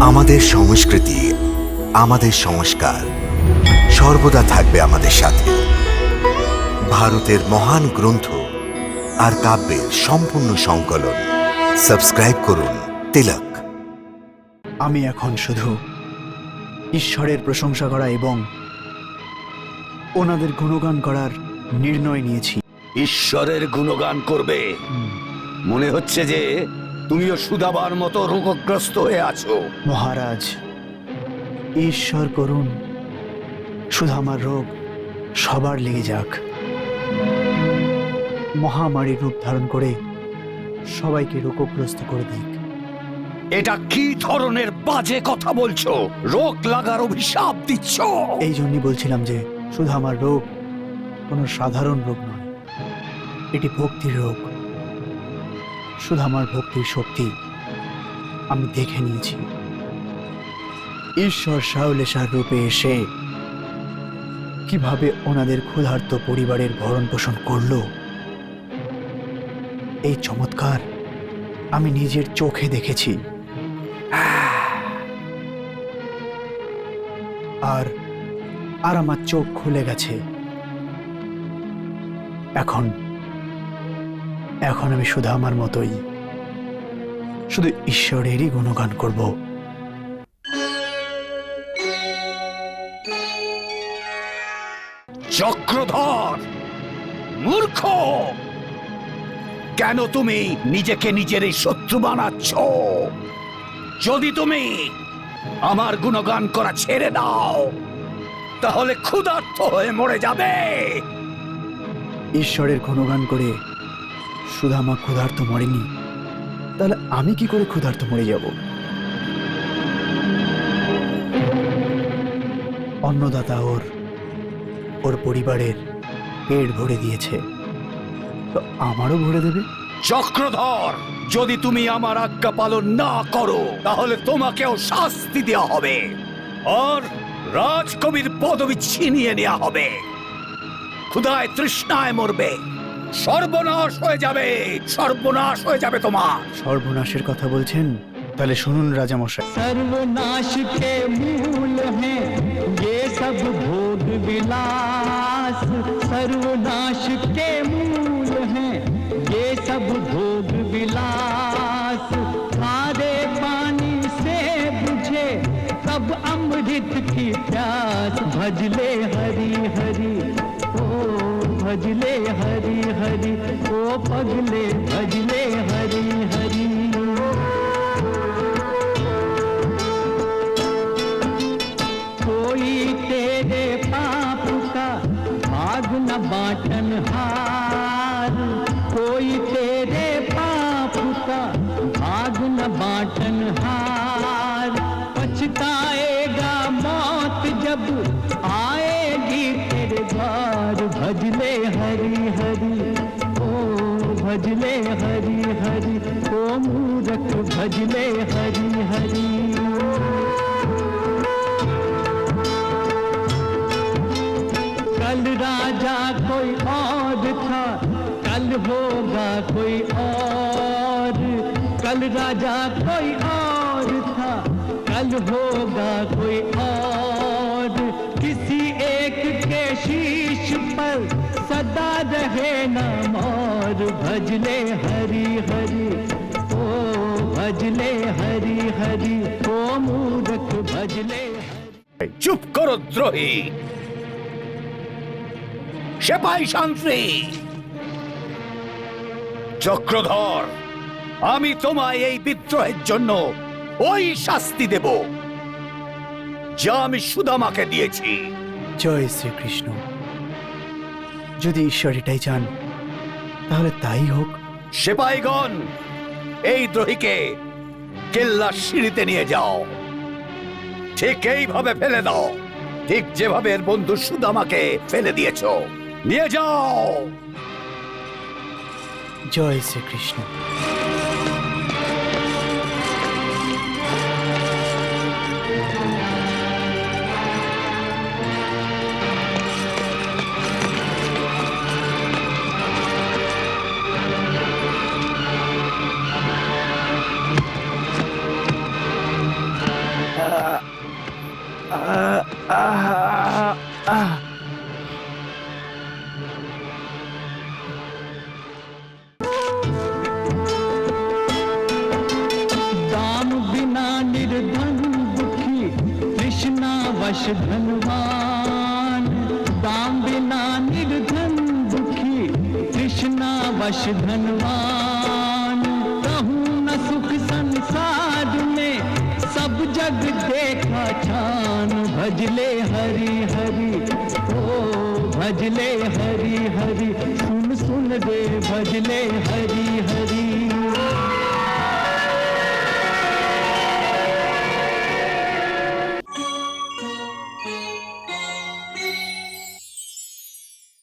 আমাদের সংস্কৃতি আমাদের সংস্কার সর্বদা থাকবে আমাদের সাথে। ভারতের মহান গ্রন্থ আর কাব্যের সম্পূর্ণ সংকলন। সাবস্ক্রাইব করুন তিলক। আমি এখন শুধু ঈশ্বরের প্রশংসা করা এবং ওনাদের গুণগান করার নির্ণয় নিয়েছি। ঈশ্বরের গুণগান করবে। মনে হচ্ছে যে তুমিও সুদাবার মতো রোগগ্রস্ত হয়ে আছো। মহারাজ ঈশ্বর করুন শুধু আমার রোগ সবার লেগে যাক। মহামারী রূপ ধারণ করে সবাইকে রোগগ্রস্ত করে দিক। এটা কি ধরনের বাজে কথা বলছো? রোগ লাগার অভিশাপ দিচ্ছ? এই জন্যই বলছিলাম যে শুধু আমার রোগ কোনো সাধারণ রোগ নয় এটি ভক্তির রোগ। শুধু আমার ভক্তির শক্তি। আমি দেখে নিয়েছি। ঈশ্বর শাউলেশার রূপে এসে কীভাবে ওনাদের ক্ষুধার্ত পরিবারের ভরণ পোষণ করল। এই চমৎকার আমি নিজের চোখে দেখেছি। আর আর আমার চোখ খুলে গেছে। এখন এখন আমি শুধু আমার মতোই। শুধু ঈশ্বরেরই গুণগান করব। চক্রধর মূর্খ! কেন তুমি নিজেকে নিজের এই শত্রু বানাচ্ছ? যদি তুমি আমার গুণগান করা ছেড়ে দাও তাহলে ক্ষুধার্ত হয়ে মরে যাবে। ঈশ্বরের গুণগান করে শুধু আমার ক্ষুধার্ত মরেনি। তাহলে আমি কি করে ক্ষুধার্ত মরে যাব? অন্নদাতা ওর ওর পরিবারের পেট ভরে দিয়েছে। তো আমারও ভরে দেবে? চক্রধর, যদি তুমি আমার আজ্ঞা পালন না করো, তাহলে তোমাকেও শাস্তি দেওয়া হবে। আর রাজকবির পদবি ছিনিয়ে নেওয়া হবে। ক্ষুধায় তৃষ্ণায় মরবে। সর্বনাশ হয়ে যাবে সর্বনাশ হয়ে যাবে তোমার। সর্বনাশের কথা বলছেন? তাহলে শুনুন রাজামশাই। সর্বনাশ কে মূল হে সব ভোগ বিলাস। সর্বনাশ কে মূল হে সব ভোগ বিলাস। খারে পানি সে বুঝে কব অমৃত কি প্যাস। ভজলে হরি হরি ও भजले हरी हरी, ओ पगले भजले हरी हरी। कोई तेरे पाप का भाग न बाटन हार, कोई भजले हरी हरी, ओ भजले हरी हरी, ओ मूरख भजले हरी हरी। कल राजा कोई और था, कल होगा कोई और। कल राजा कोई और था, कल होगा कोई और। किसी एक के शीश पर सदा रहे नाम और भजले हरी हरी ओ भजले हरी हरी ओ मूरख भजले চুপ করো দ্রোহী সেপাই শান্তি চক্রধর আমি তোমায় এই বিদ্রোহের জন্য ওই শাস্তি দেব যা আমি সুদামাকে দিয়েছি জয় শ্রীকৃষ্ণ যদি ঈশ্বর এটাই চান তাহলে তাই হোক। সেপাইগণ এই দ্রোহীকে কেল্লা সিঁড়িতে নিয়ে যাও। ঠিক এইভাবে ফেলে দাও। ঠিক যেভাবে এর বন্ধু সুদামাকে ফেলে দিয়েছ। নিয়ে যাও। জয় শ্রীকৃষ্ণ। धनवान दाम बिना निर्धन दुखी कृष्णा वश धनवान कहूँ न सुख संसार में, सब जग देखा छान। भजले हरि हरि, ओ भजले हरि हरि, सुन सुन रे भजले हरि हरि